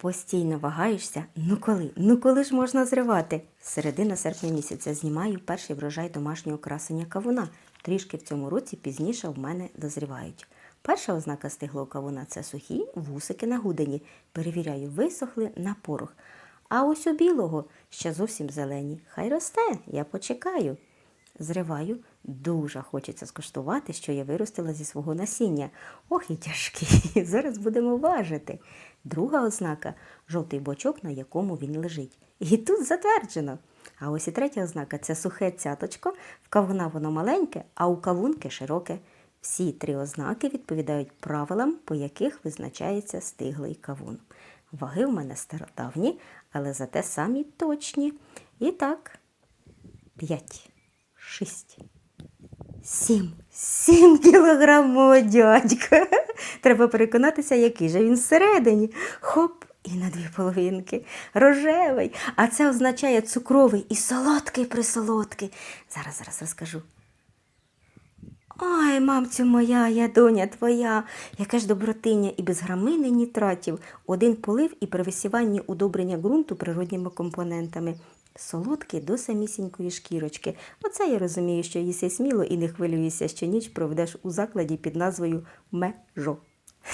Постійно вагаєшся, ну коли, ну коли ж можна зривати? Середина серпня місяця знімаю перший врожай домашнього красення кавуна. Трішки в цьому році пізніше в мене дозрівають. Перша ознака стиглого кавуна це сухі вусики на гудені. Перевіряю, висохли на порох. А ось у білого ще зовсім зелені. Хай росте, я почекаю. Зриваю, дуже хочеться скуштувати, що я виростила зі свого насіння. Ох і тяжкий. Зараз будемо важити. Друга ознака жовтий бочок, на якому він лежить. І тут затверджено. А ось і третя ознака це сухе цяточко. В кавуна воно маленьке, а у кавунки широке. Всі три ознаки відповідають правилам, по яких визначається стиглий кавун. Ваги в мене стародавні, але зате самі точні. І так, п'ять, шість, сім. Сім кілограм мого дядька. Треба переконатися, який же він всередині. Хоп, і на дві половинки. Рожевий. А це означає цукровий і солодкий присолодкий. Зараз, зараз розкажу. Ой, мамцю моя, я доня твоя, яке ж добротиня і без грамини нітратів, один полив і при висіванні удобрення ґрунту природніми компонентами. Солодкий до самісінької шкірочки. Оце я розумію, що їси сміло і не хвилюєшся, що ніч проведеш у закладі під назвою Межо.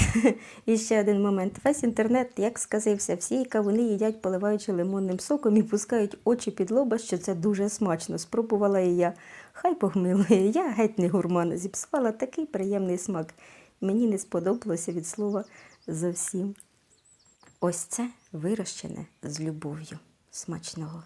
І ще один момент. Весь інтернет, як сказився, всі кавуни їдять, поливаючи лимонним соком і пускають очі під лоба, що це дуже смачно. Спробувала і я. Хай погмилує, я геть не гурман, зіпсувала такий приємний смак. Мені не сподобалося від слова зовсім. Ось це вирощене з любов'ю. Смачного.